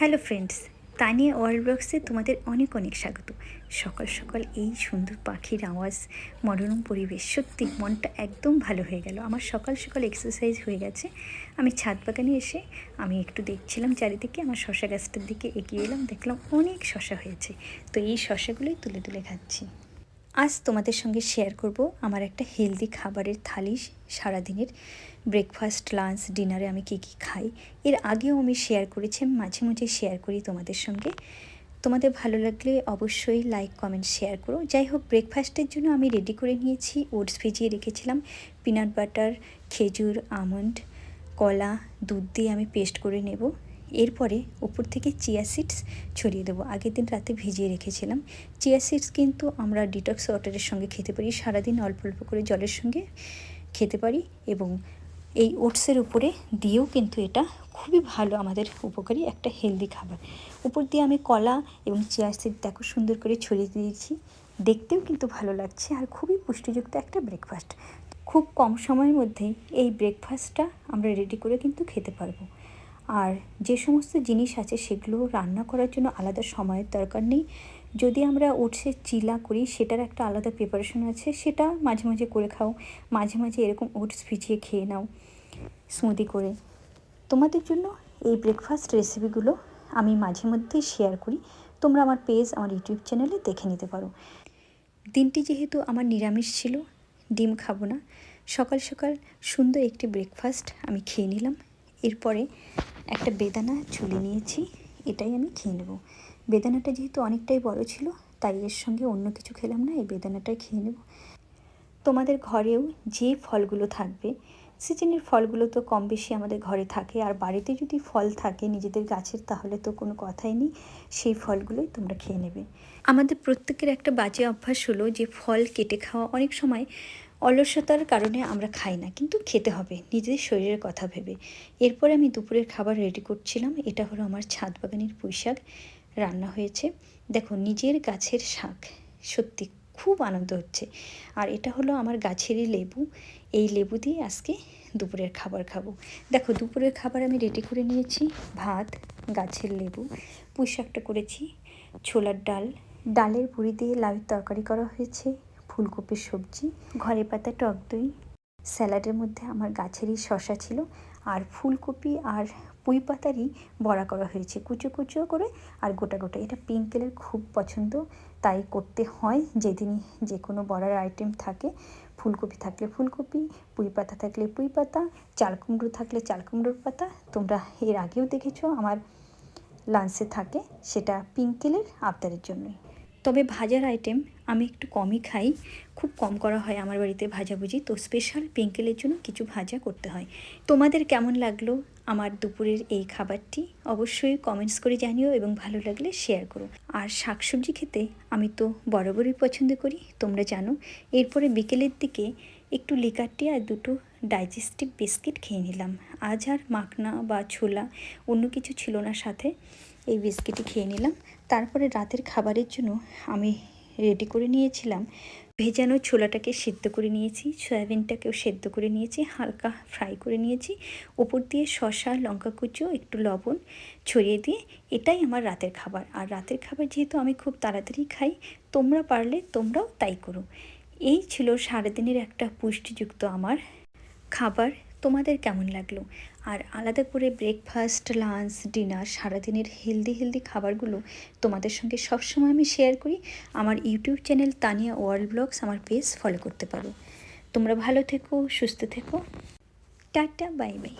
Hello friends, Tania world ব্লগসে তোমাদের অনেক অনেক স্বাগত। সকাল সকাল এই সুন্দর পাখির আওয়াজ, মনোরম পরিবেশ, সত্যি মনটা একদম ভালো হয়ে গেল। আমার সকাল সকাল এক্সারসাইজ হয়ে গেছে। আমি ছাদ বাগানে এসে আমি একটু দেখছিলাম চারিদিকে, আমার শশা গাছটার দিকে এগিয়ে এলাম, দেখলাম অনেক শশা হয়েছে। তো এই শশাগুলোই তুলে তুলে খাচ্ছি। আজ তোমাদের সঙ্গে শেয়ার করব আমার একটা হেলদি খাবারের থালি সারাদিনের ব্রেকফাস্ট লাঞ্চ ডিনারে আমি কী কী খাই। এর আগেও আমি শেয়ার করেছি, আমি মাঝে মাঝে শেয়ার করি তোমাদের সঙ্গে। তোমাদের ভালো লাগলে অবশ্যই লাইক কমেন্ট শেয়ার করো। যাই হোক ব্রেকফাস্টের জন্য আমি রেডি করে নিয়েছি। ওটস ভিজিয়ে রেখেছিলাম পিনাট বাটার খেজুর আমন্ড কলা, দুধ দিয়ে আমি পেস্ট করে নেব। এরপরে উপর থেকে চিয়া সিডস ছড়িয়ে দেবো। আগের দিন রাতে ভিজিয়ে রেখেছিলাম। চিয়া সিডস কিন্তু আমরা ডিটক্স ওয়াটারের সঙ্গে খেতে পারি। সারাদিন অল্প অল্প করে জলের সঙ্গে খেতে পারি এবং এই ওটসের উপরে দিয়েও কিন্তু এটা খুবই ভালো আমাদের উপকারী একটা হেলদি খাবার। উপর দিয়ে আমি কলা এবং চিয়া সিড দেখো সুন্দর করে ছড়িয়ে দিয়েছি। দেখতেও কিন্তু ভালো লাগছে আর খুবই পুষ্টিযুক্ত একটা ব্রেকফাস্ট খুব কম সময়ের মধ্যেই এই ব্রেকফাস্টটা আমরা রেডি করে কিন্তু খেতে পারব। আর যে সমস্ত জিনিস আছে সেগুলো রান্না করার জন্য আলাদা সময়ের দরকার নেই। যদি আমরা ওটসের চিলা করি, সেটার একটা আলাদা প্রিপারেশন আছে, সেটা মাঝে মাঝে করে খাও। মাঝে মাঝে এরকম ওটস ভিজিয়ে খেয়ে নাও স্মুদি করে। তোমাদের জন্য এই ব্রেকফাস্ট রেসিপিগুলো আমি মাঝে মধ্যেই শেয়ার করি। তোমরা আমার পেজ আমার ইউটিউব চ্যানেলে দেখে নিতে পারো। দিনটি যেহেতু আমার নিরামিষ ছিল, ডিম খাব না। সকাল সকাল সুন্দর একটি ব্রেকফাস্ট আমি খেয়ে নিলাম। এরপরে একটা বেদানা ছুলে নিয়েছি, এটাই আমি খেয়ে নেব। বেদানাটা যেহেতু অনেকটাই বড় ছিল, তাই এর সঙ্গে অন্য কিছু খেলাম না, এই বেদানাটাই খেয়ে নেব। তোমাদের ঘরেও যে ফলগুলো থাকবে, সিজনের ফলগুলো তো কম বেশি আমাদের ঘরে থাকে, আর বাড়িতে যদি ফল থাকে নিজেদের গাছের, তাহলে তো কোনো কথাই নেই, সেই ফলগুলোই তোমরা খেয়ে নেবে। আমাদের প্রত্যেকের একটা বাজে অভ্যাস হলো যে ফল কেটে খাওয়া। অনেক সময় অলসতার কারণে আমরা খাই না, কিন্তু খেতে হবে নিজেদের শরীরের কথা ভেবে। এরপরে আমি দুপুরের খাবার রেডি করছিলাম, এটা হলো আমার ছাদ বাগানের পুঁই শাক, রান্না হয়েছে। দেখো, নিজের গাছের শাক, সত্যি খুব আনন্দ হচ্ছে। আর এটা হলো আমার গাছেরই লেবু, এই লেবু দিয়ে আজকে দুপুরের খাবার খাব। দেখো, দুপুরের খাবার আমি রেডি করে নিয়েছি, ভাত, গাছের লেবু, পুঁই শাকটা করেছি, ছোলার ডাল, ডালের পুরি দিয়ে লাউয়ের তরকারি করা হয়েছে। ফুলকপির সবজি, ঘরে পাতা, টক দই, স্যালাডের মধ্যে আমার গাছেরই শশা ছিল আর ফুলকপি আর পুঁই পাতারই বড়া করা হয়েছে। কুচো কুচো করে আর গোটা গোটা। এটা পিঙ্কেলের খুব পছন্দ, তাই করতে হয়। যেদিনই যে কোনো বড়ার আইটেম থাকে, ফুলকপি থাকলে ফুলকপি, পুঁই পাতা থাকলে পুঁই পাতা, চাল কুমড়ো থাকলে চাল কুমড়োর পাতা। তোমরা এর আগেও দেখেছ, আমার লাঞ্চে থাকে, সেটা পিঙ্কেলের আবদারের জন্যই। তবে ভাজার আইটেম আমি একটু কমই খাই। খুব কম করা হয় আমার বাড়িতে ভাজাভুজি। তো স্পেশাল পিঙ্কেলের জন্য কিছু ভাজা করতে হয়। তোমাদের কেমন লাগল আমার দুপুরের এই খাবারটি? অবশ্যই কমেন্টস করে জানিও এবং ভালো লাগলে শেয়ার করো। আর শাকসবজি খেতে আমি তো বরাবরই পছন্দ করি, তোমরা জানো। এরপরে বিকেলের দিকে একটু লিকারটি আর দুটো ডাইজেস্টিভ বিস্কিট খেয়ে নিলাম। আজ আর মাখনা বা ছোলা অন্য কিছু ছিল না সাথে। এই বিস্কিটই খেয়ে নিলাম। তারপরে রাতের খাবারের জন্য আমি রেডি করে নিয়েছিলাম। ভেজানো ছোলাটাকে সেদ্ধ করে নিয়েছি, সয়াবিনটাকেও সেদ্ধ করে নিয়েছি, হালকা ফ্রাই করে নিয়েছি। ওপর দিয়ে শশা লঙ্কা কুচো, একটু লবণ ছড়িয়ে দিয়ে এটাই আমার রাতের খাবার। আর রাতের খাবার যেহেতু আমি খুব তাড়াতাড়ি খাই, তোমরা পারলে তোমরাও তাই করো। এই ছিল সারাদিনের একটা পুষ্টিযুক্ত আমার খাবার। তোমাদের কেমন লাগল? আর আলাদা করে ব্রেকফাস্ট লাঞ্চ ডিনার সারাদিনের হেলদি হেলদি খাবারগুলো তোমাদের সঙ্গে সবসময় আমি শেয়ার করি। আমার YouTube channel Tania world blogs আমার পেজ ফলো করতে পারো। তোমরা ভালো থেকো, সুস্থ থেকো। Tata bye bye